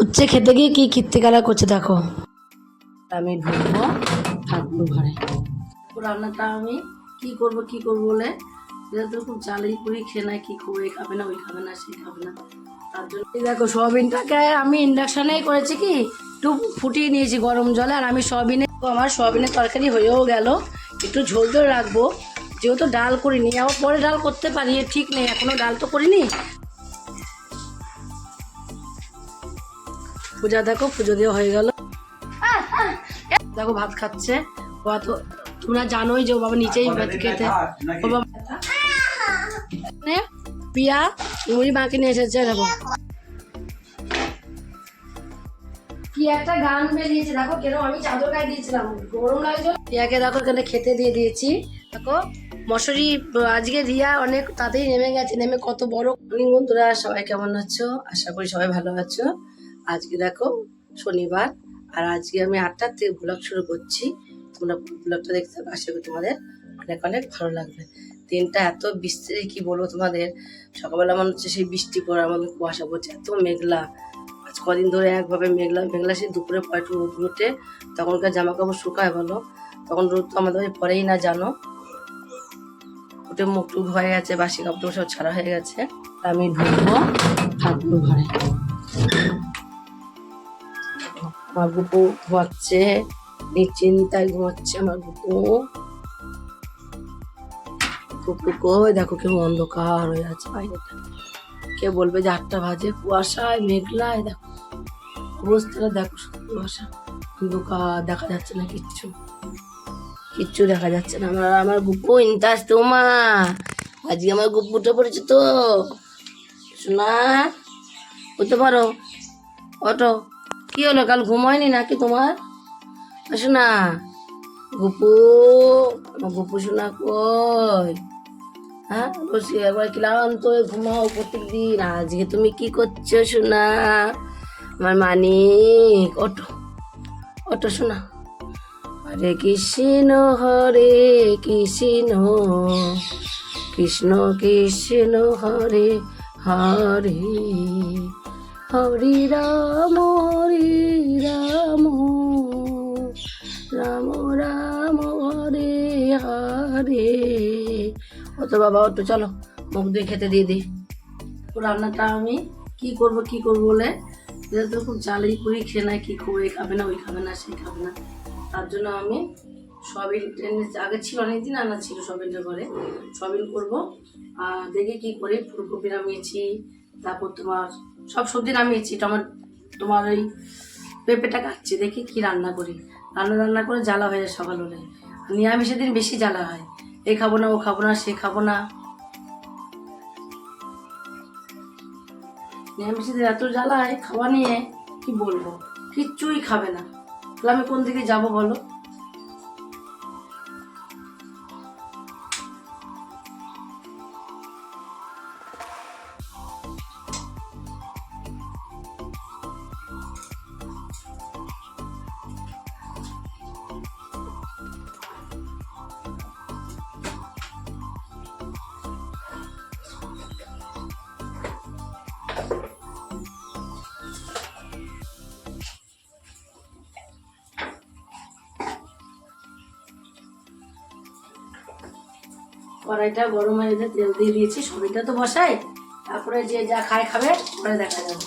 উচ্ছে খেতে গিয়ে কি কীর্তিকালা করছে দেখো। আমি ঢুকবো ঠাকুর ঘরে। রান্নাটা আমি কি করব কি করব বলে? যেহেতু খুব জ্বালাই করে খেয়ে নেয়, কি খাব এই খাবে না, ওই খাবে না সেই খাবে না। তার জন্য দেখো সোয়াবিনটাকে আমি ইন্ডাকশানেই করেছি কি, একটু ফুটিয়ে নিয়েছি গরম জলে। আর আমি সোয়াবিনে আমার সোয়াবিনের তরকারি হয়েও গেল। একটু ঝোল ঝোল রাখব। যেহেতু ডাল করিনি, আবার পরে ডাল করতে পারি ঠিক নেই, এখনও ডাল তো করিনি। পূজা দেখো পুজো দেওয়া হয়ে গেল। দেখো ভাত খাচ্ছে। ও তো তোমরা জানোই যে ও বাবা নিচেই ভাত খেতে। ও বাবা পিয়া মুড়ি মাকে নিয়ে এসেছে দেখো। কি একটা গান বেরিয়েছে দেখো কেন আমি চাদর গায়ে দিয়েছিলাম। গরম লাগছে। পিয়াকে দেখো এখানে খেতে দিয়ে দিয়েছি। দেখো মশারি আজকে রিয়া অনেক তাড়াতাড়ি নেমে গেছে নেমে কত বড় বন্ধুরা সবাই কেমন আছো? আশা করি সবাই ভালো আছো। আজকে দেখো শনিবার, আর আজকে আমি আটটার থেকে ব্লগ শুরু করছি। তোমরা ব্লগটা দেখতে আশা করি তোমাদের অনেক অনেক ভালো লাগবে। দিনটা এত বিস্তৃতি কি বলব তোমাদের? সকালবেলা মনে হচ্ছে সেই বৃষ্টি পড়া আমাদের কুয়াশা পড়ছে, এত মেঘলা। আজ কদিন ধরে একভাবে মেঘলা মেঘলা সেই দুপুরে রোদ উঠে, তখনকার জামা কাপড় শুকায় বলো তখন রোদ তো আমাদের পরেই না, জানো? উঠে মুখ টুক হয়ে গেছে, বাসি কাপড় সব ছাড়া হয়ে গেছে। আমি ঢুকবো ঠাকুর ঘরে। আমার গুপু ঘুমাচ্ছে, নিশ্চিন্তায় ঘুমাচ্ছে আমার গুপু। গুপু কই? দেখো কেউ অন্ধকার হয়ে আছে বাইরেটা। কে বলবে যে আটটা বাজে? কুয়াশায়, মেঘলায়, দেখো। অবস্থাটা দেখো কুয়াশা। অন্ধকার, দেখা যাচ্ছে না কিচ্ছু। কিচ্ছু দেখা যাচ্ছে না। আমার আমার গুপু ইন্টাস তোমা আজকে আমার গুপুটা পড়েছে তো। শোনা বুঝতে পারো? অটো কি হলো? কাল ঘুম হয়নি নাকি তোমার? আসো না। গুপু গুপু শোনা কই? হ্যাঁ বসি একবার ক্লান্ত হয়ে ঘুমাও প্রত্যেক দিন আজকে তুমি কি করছ শোনা? আমার মানিক অটো অটো শোনা। হরে কৃষ্ণ হরে কৃষ্ণ কৃষ্ণ কৃষ্ণ হরে হরে। হরি রাম হরি রাম। রাম রাম, হরে হরে। ও তো বাবা একটু চলো, মুখ দিয়ে খেতে দিয়ে দিই। রান্নাটা আমি কি করব কি করব বলে? যেহেতু খুব জ্বালাই করে খেয়ে নেয়, কি খাব এই খাবে না, ওই খাবে না, সেই খাবে না। তার জন্য আমি সবিন আগে ছিল অনেকদিন, আনা ছিল সবিনটা করে সবিন করব। আর দেখি কি করে, ফুলকপি নামিয়েছি তারপর তোমার সব সবজি নামিয়েছি, টমাটো, তোমার ওই পেঁপেটা কাটছি, দেখি কি রান্না করি। রান্না রান্না করে জ্বালা হয়ে যায় সকাল হলে। নিরামিষের দিন বেশি জ্বালা হয়। এই খাব না, ও খাব না, সে খাব না। নিরামিষের দিন এত জ্বালা হয়, খাওয়া নিয়ে কি বলব? কিচ্ছুই খাবে না। তাহলে আমি কোন দিকে যাব বলো? কড়াইটা গরম হয়ে তেল দিয়ে দিয়েছি সবিটা তো বসাই তারপরে যে যা খায় খাবে, পরে দেখা যাবে।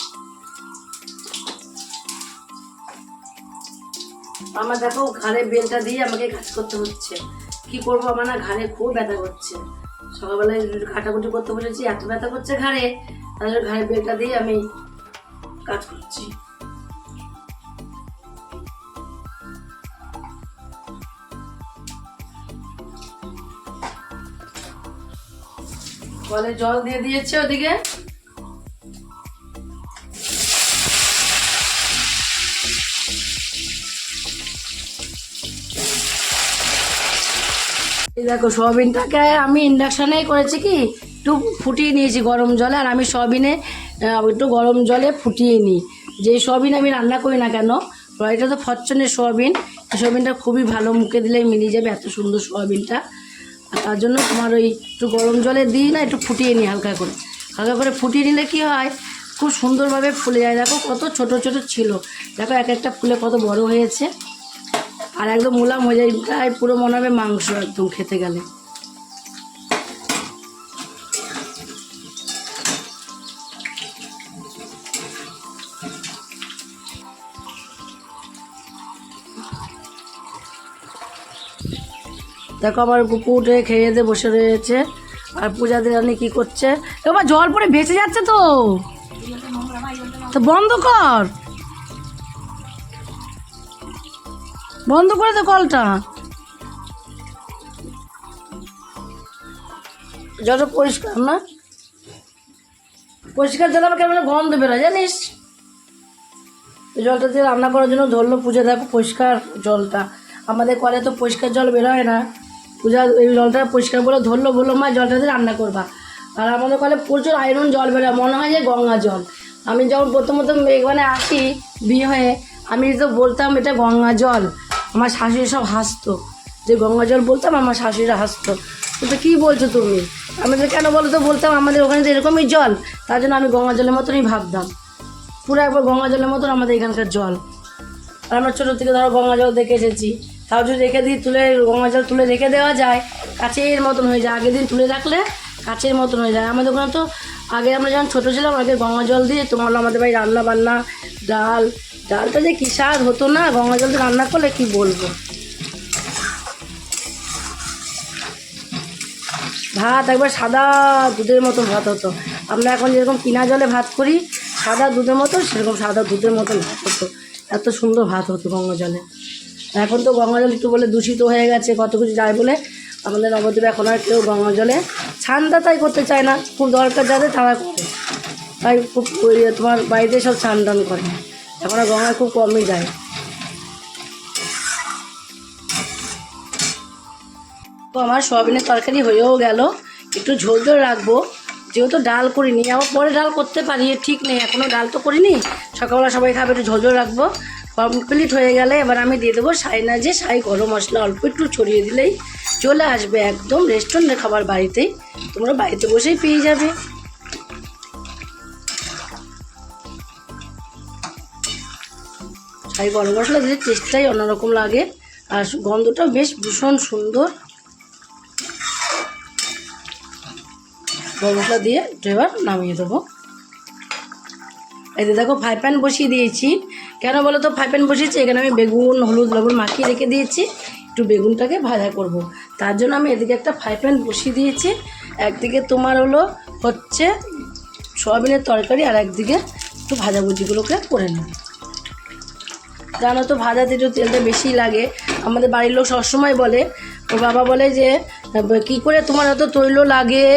আমার দেখো, ঘাড়ে বেলটা দিয়ে আমাকে কাজ করতে হচ্ছে। কি করব আমার না, ঘাড়ে খুব ব্যথা করছে। সকালবেলায় কাটাকুটি করতে বসেছি এত ব্যথা করছে ঘাড়ে, তাহলে ঘাড়ে বেলটা দিয়ে আমি কাজ করছি। কলে জল দিয়ে দিয়েছে ওদিকে। দেখো, সোয়াবিনটাকে আমি ইন্ডাকশানেই করেছি কি, একটু ফুটিয়ে নিয়েছি গরম জলে, আর আমি সোয়াবিনে একটু গরম জলে ফুটিয়ে নিই। যে সোয়াবিন আমি রান্না করি না কেন এটা তো ফরচনের সোয়াবিন সোয়াবিনটা খুবই ভালো মুখে দিলেই মিলিয়ে যাবে এত সুন্দর সোয়াবিনটা। আর তার জন্য তোমার ওই একটু গরম জলে দিই না একটু ফুটিয়ে নিই হালকা করে। হালকা করে ফুটিয়ে নিলে কি হয়? খুব সুন্দরভাবে ফুলে যায়। দেখো কত ছোট ছোট ছিল। দেখো এক একটা ফুলে কত বড় হয়েছে। আর একদম মোলাম হয়ে যায়। প্রায় পুরো মনে হবে মাংস একদম খেতে গেলে। দেখো আমার গুপু উঠে খেয়ে দিয়ে বসে রয়েছে। আর পূজা রানী কি করছে? এবার জল পরে ভেসে যাচ্ছে তো। তো বন্ধ কর। বন্ধ করে দে কলটা। জলটা পরিষ্কার না? পরিষ্কার জল আবার কেমন গন্ধ বেরোয়, জানিস? জলটা দিয়ে রান্না করার জন্য ধরলো পুজো, দেখো পরিষ্কার জলটা। আমাদের কলে তো পরিষ্কার জল বেরোয় না। পূজা, এই জলটা পরিষ্কার করে ধরলো, বলল, মা, জলটা দিয়ে রান্না করবা। আর আমাদের কলে প্রচুর আয়রন জল বেরোয়, মনে হয় যে গঙ্গা জল। আমি যখন প্রথম প্রথম এখানে আসি, বিয়ে হয়ে, আমি তো বলতাম, এটা গঙ্গা জল। আমার শাশুড়ি সব হাসতো। যে গঙ্গা জল বলতাম, আমার শাশুড়িরা হাসতো। তো কী বলছো তুমি? আমি তো কেন বলো তো? বলতাম, আমাদের ওখানে তো এরকমই জল। তার জন্য আমি গঙ্গা জলের মতনই ভাবতাম। পুরো একবার গঙ্গা জলের মতন আমাদের এখানকার জল। আর আমরা ছোটো থেকে ধরো গঙ্গা জল দেখে এসেছি। তাও যদি রেখে দিই, তুলে গঙ্গা জল তুলে রেখে দেওয়া যায়, কাচের মতন হয়ে যায়। আগের দিন তুলে রাখলে কাচের মতন হয়ে যায়। আমাদের ওখানে তো আগে আমরা যখন ছোটো ছিলাম, আগে গঙ্গা জল দিয়ে তোমার আমাদের বাড়ি রান্না বান্না ডাল। ডালটা যে কী স্বাদ হতো না, গঙ্গা জল দিয়ে রান্না করলে কি বলব? ভাত একবার সাদা দুধের মতো ভাত হতো। আমরা এখন যেরকম কিনা জলে ভাত করি, সাদা দুধের মতো সেরকম সাদা দুধের মতন ভাত হতো। এত সুন্দর ভাত হতো গঙ্গা জলে। এখন তো গঙ্গা জল একটু বলে দূষিত হয়ে গেছে, কত কিছু যায় বলে। আমাদের নবদ্বীপে এখন আর কেউ গঙ্গা জলে ছানটা তাই করতে চায় না, খুব দরকার যাদের তারা করে তাই খুব তোমার বাড়িতে সব স্নান টান করে এখন আর গঙ্গায় খুব কমই যায়। তো আমার সোয়াবিনের তরকারি হয়েও গেল, একটু ঝোল ঝোল রাখব, যেহেতু ডাল করিনি, আবার পরে ডাল করতে পারি, ঠিক নেই এখনও ডাল তো করিনি, সকালবেলা সবাই খাবে, একটু ঝোল ঝোল রাখব। কমপ্লিট হয়ে গেলে এবার আমি দিয়ে দেবো সাই না যে সাই গরম মশলা অল্প একটু ছড়িয়ে দিলেই চলে আসবে একদম রেস্টুরেন্টের খাবার বাড়িতেই। তোমরা বাড়িতে বসেই পেয়ে যাবে। সাই গরম মশলা দিলে টেস্টটাই অন্যরকম লাগে আর গন্ধটাও বেশ ভীষণ সুন্দর। গরম মশলা দিয়ে এবার নামিয়ে দেবো। যে দেখো ফ্রাই প্যান বসিয়ে দিয়েছি। কেন বলো তো? ফ্রাই প্যান বসিয়েছি, এখানে আমি বেগুন, হলুদ, লবণ মাখিয়ে রেখে দিয়েছি। একটু বেগুনটাকে ভাজা করব। তার জন্য আমি এদিকে একটা ফ্রাই প্যান বসিয়ে দিয়েছি। একদিকে তোমার হলো হচ্ছে সয়াবিনের তরকারি, আর একদিকে একটু ভাজাভুজিগুলোকে করে নেব। জানো তো, ভাজাতে একটু তেলটা বেশি লাগে। আমাদের বাড়ির লোক সবসময় বলে, ওর বাবা বলে যে কি করে তোমার এত তৈল লাগে?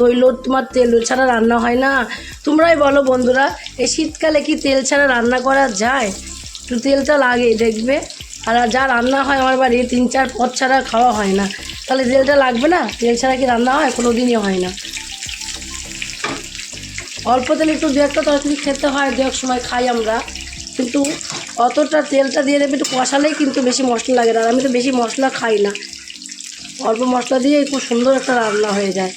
তৈল তোমার তেল ছাড়া রান্না হয় না। তোমরাই বলো বন্ধুরা, এই শীতকালে কি তেল ছাড়া রান্না করা যায়? একটু তেলটা লাগে, দেখবে। আর যা রান্না হয় আমার বাড়ি, তিন, চার পদ ছাড়া খাওয়া হয় না। তাহলে তেলটা লাগবে না? তেল ছাড়া কি রান্না হয়? কোনো দিনই হয় না। অল্প তেলে একটু দু একটা তরকারি খেতে হয়, দু এক সময় খাই আমরা। কিন্তু অতটা তেলটা দিয়ে দেবে একটু কষালেই কিন্তু বেশি মশলা লাগে আর আমি তো বেশি মশলা খাই না। অল্প মশলা দিয়ে খুব সুন্দর একটা রান্না হয়ে যায়।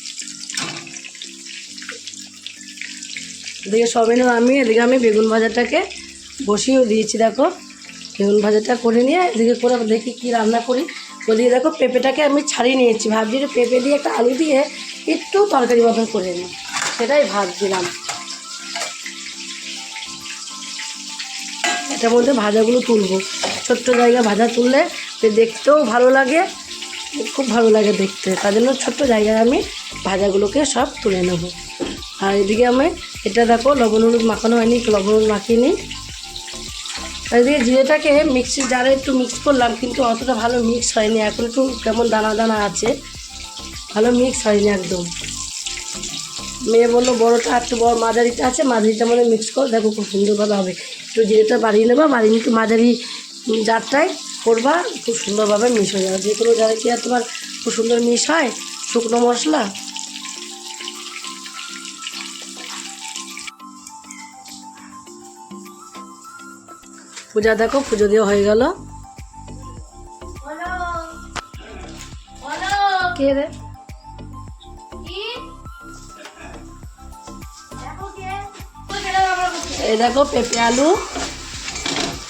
এদিকে সবিনে আমি এদিকে আমি বেগুন ভাজাটাকে বসিয়েও দিয়েছি, দেখো। বেগুন ভাজাটা করে নিয়ে এদিকে করে দেখি কি রান্না করি। ওদিকে দেখো পেঁপেটাকে আমি ছাড়িয়ে নিয়েছি, ভাবছি পেঁপে দিয়ে একটা আলু দিয়ে একটু তরকারি মতন করে নিই। সেটাই ভাবছিলাম। এটার মধ্যে ভাজাগুলো তুলবো। ছোট্ট জায়গায় ভাজা তুললে দেখতেও ভালো লাগে। খুব ভালো লাগে দেখতে। তার জন্য ছোট্ট জায়গায় আমি ভাজাগুলোকে সব তুলে নেব। আর এদিকে আমি, এটা দেখো, লবণ হলুদ মাখানো হয়নি লবণ হলুদ মাখিয়ে নিই। এদিকে জিরেটাকে মিক্সির জারে একটু মিক্স করলাম, কিন্তু অতটা ভালো মিক্স হয়নি। এখন একটু কেমন দানা দানা আছে। ভালো মিক্স হয়নি একদম। মেয়ে বলল, বড়োটা একটু বড় মাঝারিটা আছে মাঝারিটার মধ্যে মিক্স কর, দেখো খুব সুন্দরভাবে হবে। একটু জিরেটা বাড়িয়ে নেব, বাড়িয়ে একটু মাঝারি জারটায় করবা খুব সুন্দরভাবে মিশ হয়ে যাবে। যে কোনো জায়গায় কি আর তোমার খুব সুন্দর মিশ হয়? শুকনো মশলা? পূজা দেখো পুজো দিয়ে হয়ে গেল। কে রে? এই দেখো পেঁপে আলু।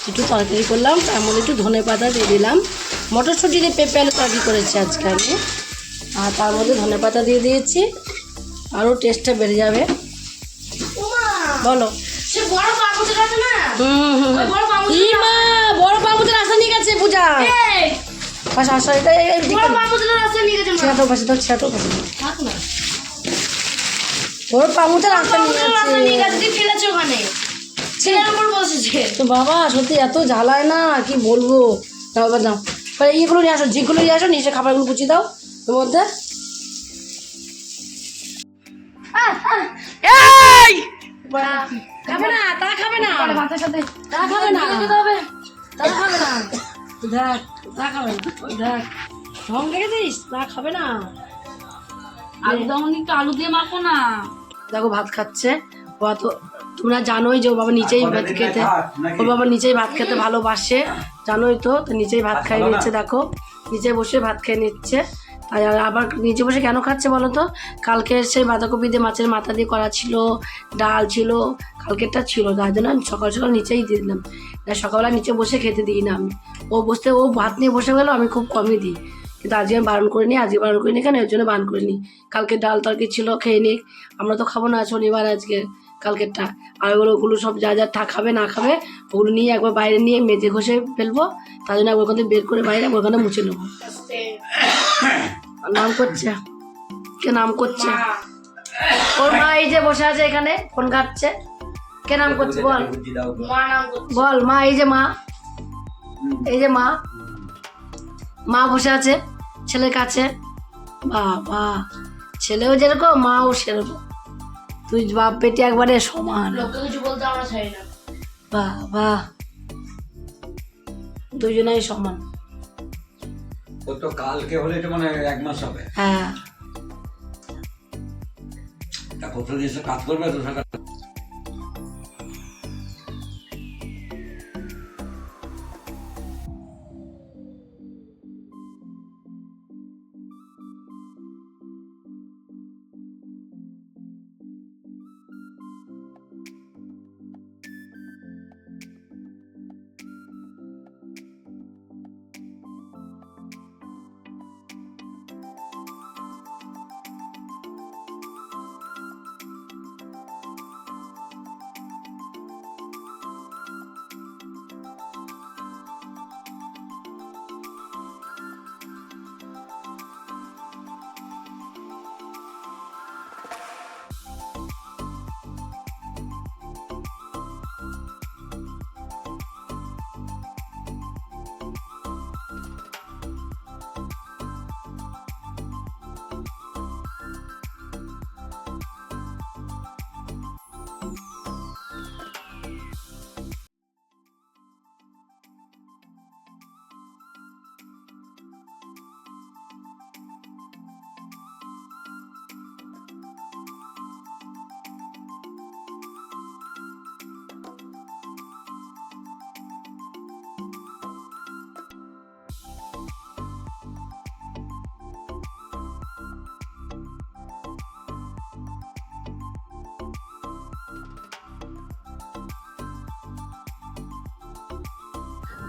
একটু তরকারি করলাম তার মধ্যে একটু ধনে পাতা দিয়ে দিলাম। মটরশুঁটি দিয়ে পেঁপে আলু তরকারি করেছি আজকে আমি। আর তার মধ্যে ধনে পাতা দিয়ে দিয়েছি আরও টেস্টটা বেড়ে যাবে। বলো। বড় বাবুদের আসা নিয়ে গেছে পূজা। পাশে আসা এটা বড় পাকুচের আছে নিয়ে গেছে মা। ছেটো পাশে তো ছেটো পাশে বড় বাবুদের আসা নিয়ে গেছে। ওখানে। ছেলের উপর বসেছে। তো বাবা সত্যি এত জ্বালায় না কি বলব? দাও এবার দাও এইগুলো নিয়ে আসো যেগুলো নিয়ে আসো নিচে খাবারগুলো গুছিয়ে দাও। ওর মধ্যে খাবে না তা খাবে না। ভাতের সাথে তা খাবে না। নিয়ে যেতে হবে। তা খাবে না। দেখ তা খাবে না। ওই দেখ ঢং দেখেছিস? তা খাবে না। আলু দমন একটু আলু দিয়ে মাখো না। দেখো ভাত খাচ্ছে। ও তো তোমরা জানোই যে ও বাবা নিচেই ভাত খেতে ওর বাবা নিচেই ভাত খেতে ভালোবাসে জানোই তো তো নিচেই ভাত খাই নিচ্ছে দেখো নিচে বসে ভাত খেয়ে নিচ্ছে। আর আবার নিচে বসে কেন খাচ্ছে বলো তো? কালকে সেই বাঁধাকপি দিয়ে মাছের মাথা দিয়ে করা ছিল ডাল ছিল কালকেরটা ছিল তার জন্য আমি সকাল সকাল নিচেই দিয়ে দিলাম। সকালবেলা নিচে বসে খেতে দিই না আমি। ও বসতে ও ভাত নিয়ে বসে গেলেও আমি খুব কমই দিই। কিন্তু আজকে আমি বারণ করিনি আজকে বারণ করিনি কেন? এর জন্য বারণ করিনি। কালকে ডাল তরকারি ছিল খেয়ে নিক। আমরা তো খাব না শনিবার আজকে। কালকেরটা। আর ওগুলো ওগুলো সব যা যা ঠা খাবে, না খাবে, ওগুলো নিয়ে একবার বাইরে নিয়ে মেঝে ঘষে ফেলব। তার জন্য একবার ওখান বের করে বাইরে ওখানে মুছে নেব। নাম করছে? কে নাম করছে? ওর মা এই যে বসে আছে এখানে, ফোন ঘাটছে। কে নাম করছে বল? বল, মা, এই যে মা। এই যে মা। মা বসে আছে, ছেলের কাছে। বাবা, ছেলেও যেরকম, মাও সেরকম। তুই বাপ বেটি একবারে সমান। লোককে কিছু বলতে আমরা চাই না। বাবা দুজনেই সমান। ও তো কালকে হলে এটা মানে এক মাস হবে। হ্যাঁ। তা প্রথম এসে কাজ করবে? তো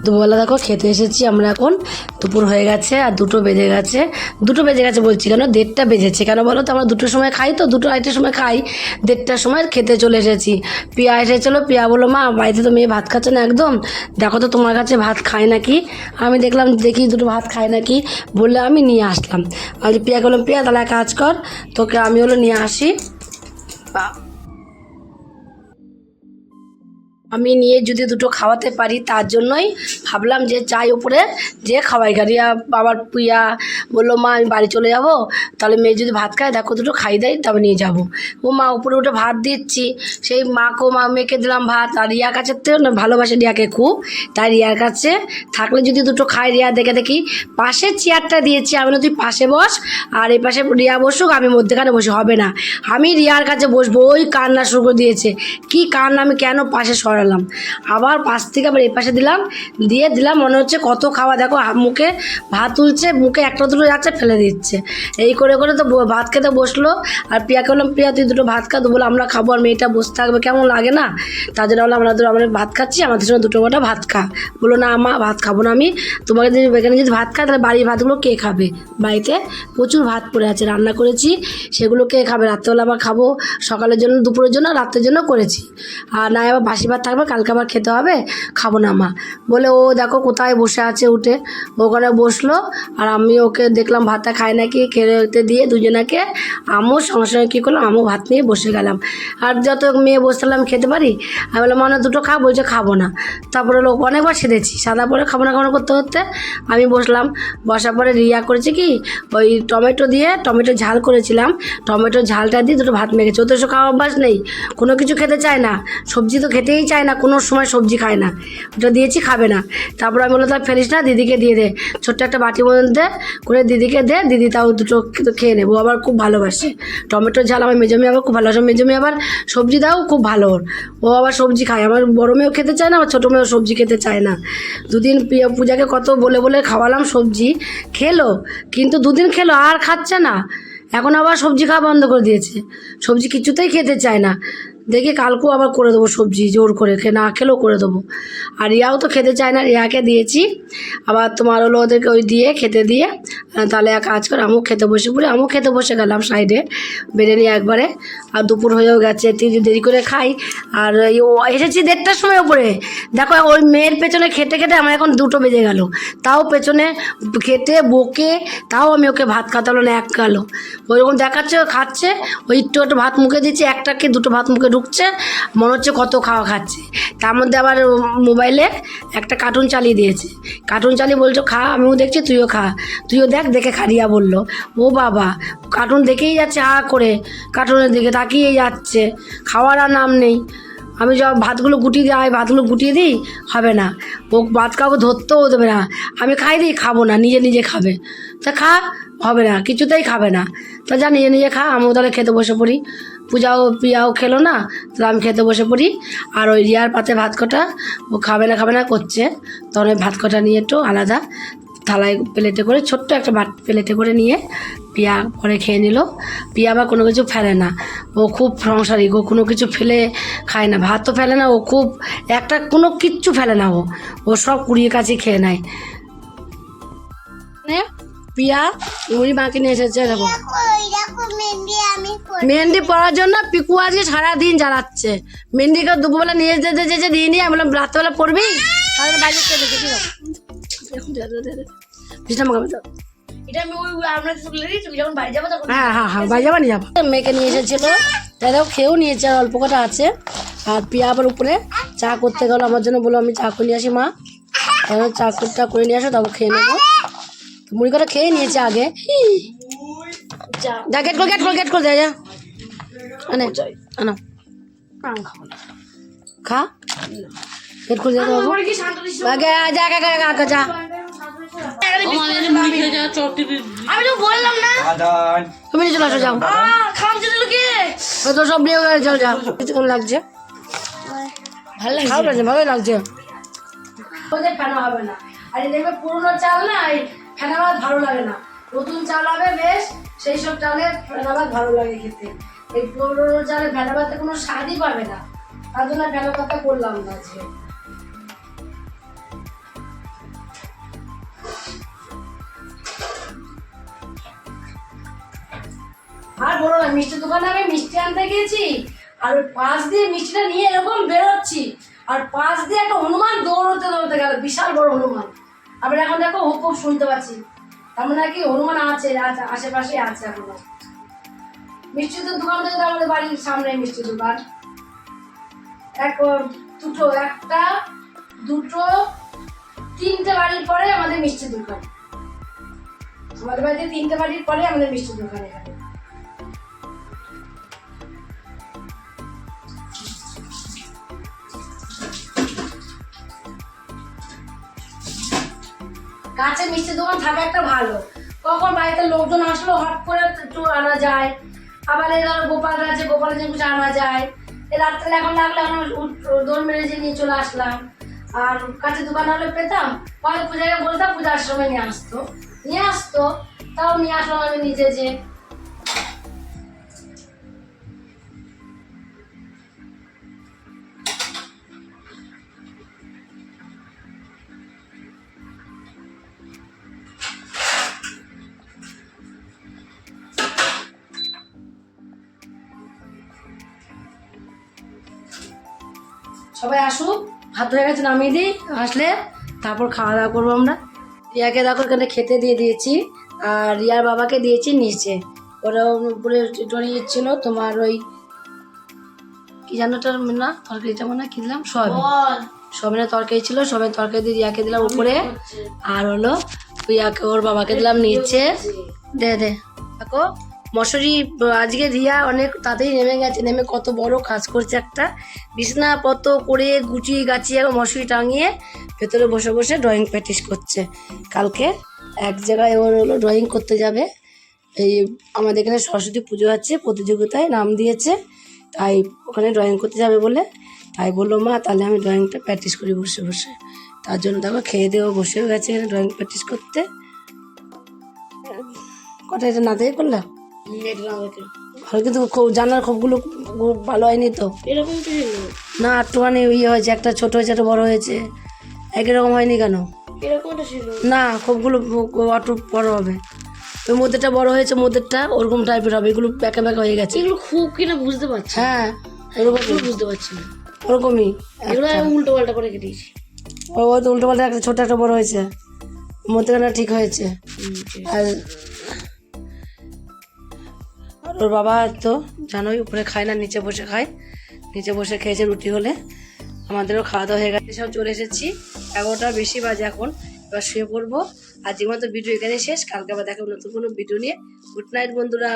দুপুরবেলা দেখো খেতে এসেছি আমরা এখন। দুপুর হয়ে গেছে আর দুটো বেজে গেছে। দুটো বেজে গেছে বলছি কেন? দেড়টা বেজেছে। কেন বলো তো? আমরা দুটোর সময় খাই তো, দুটো আড়াইটার সময় খাই। দেড়টার সময় খেতে চলে এসেছি। পিয়া এসেছিল। পিয়া বলল, মা, বাড়িতে তো মেয়ে ভাত খাচ্ছে না একদম। দেখো তো তোমার কাছে ভাত খায় নাকি? আমি দেখলাম, দেখি দুটো ভাত খায় নাকি? বললে, আমি নিয়ে আসলাম। আমি পিয়া, বললাম, পিয়া, তাহলে কাজ কর, তোকে আমি হলো নিয়ে আসি। আমি নিয়ে যদি দুটো খাওয়াতে পারি, তার জন্যই ভাবলাম যে চাই উপরে যে খাওয়াই। গাড়িয়া বাবার পুইয়া বলল, মা, আমি বাড়ি চলে যাব। তাহলে মেয়ে যদি ভাত খায়, দেখো দুটো খাই দেয়, তবে নিয়ে যাব। ও মা উপরে উঠে ভাত দিচ্ছি। সেই মাকেও মা, মেয়েকে দিলাম ভাত। আর রিয়ার কাছে তো না, ভালোবাসে রিয়াকে খুব। তাই রিয়ার কাছে থাকলে যদি দুটো খাই, রিয়া দেখে দেখি পাশে চেয়ারটা দিয়েছি। আমি তুই পাশে বস। আর এই পাশে রিয়া বসুক, আমি মধ্যেখানে বসে, হবে না। আমি রিয়ার কাছে বসবো, ওই কান্না শুরু করে দিয়েছে। কি কান্না, আমি কেন পাশে সরাই সরালাম আবার পাশ থেকে আবার এই পাশে দিলাম, দিয়ে দিলাম, মনে হচ্ছে কত খাওয়া, দেখো মুখে ভাত তুলছে, মুখে একটা দুটো যাচ্ছে, ফেলে দিচ্ছে। এই করে করে তো ভাত খেতে বসল, আর প্রিয়াকে বললাম প্রিয়া তুই দুটো ভাত খা। তো বলে আমরা খাব, আর মেয়েটা বসে থাকবে, কেমন লাগে না? তার জন্য বললাম, আমরা দুটো, আমরা ভাত খাচ্ছি, আমাদের জন্য দুটো গোটা ভাত খা। বলল, না মা, ভাত খাব না আমি। তোমাকে যদি এখানে যদি ভাত খাই, তাহলে বাড়ির ভাতগুলো কে খাবে? বাড়িতে প্রচুর ভাত পড়ে আছে, রান্না করেছি, সেগুলো কে খাবে? রাত্রেবেলা আবার খাব, সকালের জন্য, দুপুরের জন্য রাত্রের জন্য করেছি। আর না আবার বাসি ভাত থাকবে, কালকে আবার খেতে হবে, খাব না মা। বলে, ও দেখো কোথায় বসে আছে উঠে। ওখানে বসল, আর আমি ওকে দেখলাম ভাতটা খায় নাকি, খেতে দিয়ে দুজনাকে আমও সঙ্গে সঙ্গে কী করলাম, আমও ভাত নিয়ে বসে গেলাম। আর যত মেয়ে বসলাম খেতে পারি, আমি বললাম মানে দুটো খা বলছে খাব না। তারপরে লোক অনেকবার সেধেছি, সাদা পরে খাব না খাব করতে করতে আমি বসলাম। বসার পরে রিয়া করেছে কি, ওই টমেটো দিয়ে টমেটো ঝাল করেছিলাম। টমেটো ঝালটা দিয়ে দুটো ভাত মেখেছে। ও তো খাওয়া অভ্যাস নেই, কোনো কিছু খেতে চায় না। সবজি তো খেতেই চায় না, কোনো সময় সবজি খায় না। ওটা দিয়েছি, খাবে না। তারপর আমি বললাম, তাহলে ফেলিস না, দিদিকে দিয়ে দে। ছোট্ট একটা বাটির মধ্যে করে দিদিকে দে, দিদি তাও দুটো কিন্তু খেয়ে নেব। আবার খুব ভালোবাসে। টমেটো ঝাল আমার মেজমি আবার খুব ভালোবাসে মেজমি আবার সবজি দাও, খুব ভালো ওর। ও আবার সবজি খায়। আমার বড় মেয়েও খেতে চায় না আমার ছোটো মেয়েও সবজি খেতে চায় না। দুদিন পূজাকে কত বলে বলে খাওয়ালাম সবজি, খেলো, কিন্তু দুদিন খেলো, আর খাচ্ছে না। এখন আবার সবজি খাওয়া বন্ধ করে দিয়েছে। সবজি কিছুতেই খেতে চায় না। দেখি কালকেও আবার করে দেবো সবজি, জোর করে খে না খেলেও করে দেবো। আর রিয়াও তো খেতে চায় না রিয়াকে দিয়েছি। আবার তোমার হলো ওদেরকে ওই দিয়ে খেতে দিয়ে তাহলে এক কাজ করে, আমিও খেতে বসে পড়ি আমিও খেতে বসে গেলাম সাইডে, বেড়ে নিয়ে একবারে। আর দুপুর হয়েও গেছে দেরি করে খাই। আর এসেছি দেড়টার সময় উপরে। দেখো, ওই মেয়ের পেছনে খেতে খেতে আমার এখন দুটো বেজে গেল। তাও পেছনে খেতে, বকে, তাও আমি ওকে ভাত খাতে হলো না, এক গেলো ওইরকম দেখাচ্ছে, খাচ্ছে, ওই একটু একটু ভাত মুখে দিচ্ছে, একটা কি দুটো ভাত মুখে ঢুকছে মনে হচ্ছে কত খাওয়া খাচ্ছে। তার মধ্যে আবার মোবাইলে একটা কার্টুন চালিয়ে দিয়েছে। কার্টুন চালিয়ে বলছো, খা, আমিও দেখছি, তুইও খা। তুইও দেখ, দেখে খারিয়া বলল, ও বাবা কার্টুন দেখেই যাচ্ছে হা করে কার্টুনের দিকে তাকিয়ে যাচ্ছে। খাওয়ার আর নাম নেই। আমি যখন ভাতগুলো গুটিয়ে দিই আমি ভাতগুলো গুটিয়ে দিই, হবে না। ও ভাত কাউকে ধরতেও দেবে না। আমি খাই দিই খাব না, নিজে নিজে খাবে। তা খা হবে না কিছুতেই খাবে না। তা যা নিজে নিজে খা আমিও তাহলে খেতে বসে পড়ি। পূজাও পিয়াও খেলো না তাহলে আমি খেতে বসে পড়ি। আর ওই রিয়ার পাতে ভাত কটা ও খাবে না খাবে না করছে। তখন ওই ভাত কটা নিয়ে একটু আলাদা থালায় প্লেটে করে ছোট্ট একটা বাট প্লেটে করে নিয়ে পিয়া পরে খেয়ে নিল। পিয়া আবার কোনো কিছু ফেলে না। ও খুব সংসারী ও কোনো কিছু ফেলে খায় না। ভাত তো ফেলে না ও খুব একটা কোনো কিচ্ছু ফেলে না ও। ও সব কুড়িয়ে কাছে খেয়ে নেয়। নে, পিয়া মুড়ি মাকে নিয়ে এসেছে দেখো। মেহেন্দি পড়ার জন্য পিকু আজকে সারাদিন জ্বালাচ্ছে। মেহেন্দিকে দুপুরবেলা নিয়ে যেতে যেতে দিয়ে নিয়ে আমি বললাম রাত্রেবেলা পড়বি তাহলে বাইরে দাও। তখন হ্যাঁ হ্যাঁ হ্যাঁ বাড়ি যাবা নিয়ে যাব। মেয়েকে নিয়ে এসেছিল। দাদাও খেয়েও নিয়েছে আর অল্প কটা আছে। আর পিয়া আবার উপরে চা করতে গেলো। আমার জন্য বলো আমি চা করে নিয়ে আসি মা। চা করটা করে নিয়ে আসো তারপর খেয়ে নেব। মুড়ি কটা খেয়ে নিয়েছে আগে। যা। যা গেট করে গেট করে গেট করে দেয় যা। আনে আনো। খা। গেট করে আগে যা আগে আগে আগে যা। আমি তো বললাম না। তুমি চলে আসো যাও। খামছে তো সব নিয়ে গেলে চল যাও কেমন লাগছে? ভালো লাগছে। খারাপ লাগছে ভালোই লাগছে। হবে না? আর পুরোনো চাল না ফেনা ভালো লাগে না। নতুন চাল হবে বেশ সেই সব চালে ফেনা ভালো লাগে খেতে। এই পুরোনো চালে ফেনা কোনো স্বাদই পাবে না। তার জন্য ফেনা ভাতটা করলাম না আজকে। আর বলো না, মিষ্টি দোকানে আমি মিষ্টি আনতে গেছি আর ওই পাশ দিয়ে মিষ্টিটা নিয়ে এরকম বেরোচ্ছি। আর পাশ দিয়ে একটা হনুমান দৌড়তে দৌড়তে গেল, বিশাল বড় হনুমান। আবার এখন দেখো হুক হুক শুনতে পাচ্ছি। তার মানে কি হনুমান আছে আশেপাশে আছে এখনও। মিষ্টির দোকান থেকে আমাদের বাড়ির সামনে মিষ্টি দোকান। এক দুটো, একটা, দুটো, তিনটে বাড়ির পরে আমাদের মিষ্টি দোকান। আমাদের বাড়িতে তিনটে বাড়ির পরে আমাদের মিষ্টি দোকান এখানে। মিষ্টির দোকান থাকা একটা ভালো। কখন বাড়িতে লোকজন আসলো হট করে একটু আনা যায়। আবার এই ধরো গোপাল আছে গোপাল কিছু আনা যায়। এ রাত্রে এখন লাগলে, এখন দোল মেরে যে নিয়ে চলে আসলাম। আর কাছে দোকান হলে পেতাম, পরে পূজাকে বলতাম পূজার সময় নিয়ে আসতো। নিয়ে আসতো, তাও নিয়ে আসলাম আমি নিজে যে সবাই আসুক ভাত হয়ে গেছে নামিয়ে দিই আসলে তারপর খাওয়া দাওয়া করব আমরা। রিয়াকে দেখো এখানে খেতে দিয়ে দিয়েছি আর রিয়ার বাবাকে দিয়েছি নিচে। ওরা উপরে টরে ছিল তোমার ওই কি জানোটার না তরকারিটা মনে কি দিলাম? সয়াবিন। সবিনের তরকারি ছিল সবের তরকারি দিয়ে রিয়াকে দিলাম উপরে। আর হলো রিয়াকে ওর বাবাকে দিলাম নিচে। দে দে। দেখো মশুরি, আজকে রিয়া অনেক তাড়াতাড়ি নেমে গেছে, নেমে কত বড় কাজ করছে একটা। বিছনা পত করে গুছিয়ে গাছিয়ে মশুরি টাঙিয়ে ভেতরে বসে বসে ড্রয়িং প্র্যাকটিস করছে। কালকে এক জায়গায় ওর হলো ড্রয়িং করতে যাবে। এই আমাদের এখানে সরস্বতী পুজো আছে, প্রতিযোগিতায় নাম দিয়েছে, তাই ওখানে ড্রয়িং করতে যাবে বলে। তাই বলল, মা, তাহলে আমি ড্রয়িংটা প্র্যাকটিস করি বসে বসে। তার জন্য দেখো খেয়ে দেওয়া বসেও গেছে এখানে ড্রয়িং প্র্যাকটিস করতে। কটা এটা না দেখে করলাম ভালো কিন্তু জানার খবগুলো ভালো হয়নি তো। এরকম তো না একটুখানি ইয়ে হয়েছে একটা ছোট হয়েছে একটা বড় হয়েছে। একই রকম হয়নি কেন? এরকমটা ছিল। না খবগুলো একটু বড় হবে। ওই মধ্যেটা বড় হয়েছে মধ্যেটা ওরকম টাইপের হবে এগুলো ব্যাকা ব্যাকা হয়ে গেছে। এগুলো খুব কিনা বুঝতে পারছি। হ্যাঁ ওরকম বুঝতে পারছি না। ওরকমই। এগুলো আমি উল্টো পাল্টা করে কেটেছি। ও তো উল্টো পাল্টা একটা ছোট একটা বড় হয়েছে মধ্যখানে ঠিক হয়েছে। আর আর ওর বাবা তো জানোই উপরে খায় না, নিচে বসে খায়। নিচে বসে খেয়েছে রুটি হলে। আমাদেরও খাওয়া দাওয়া হয়ে গেছে। সব চলে এসেছি। এগারোটা বেশি বাজে এখন। এবার শুয়ে পড়ব। আজকের মতো ভিডিও এখানে শেষ। কালকে আবার দেখো নতুন কোনো ভিডিও নিয়ে। গুড নাইট বন্ধুরা।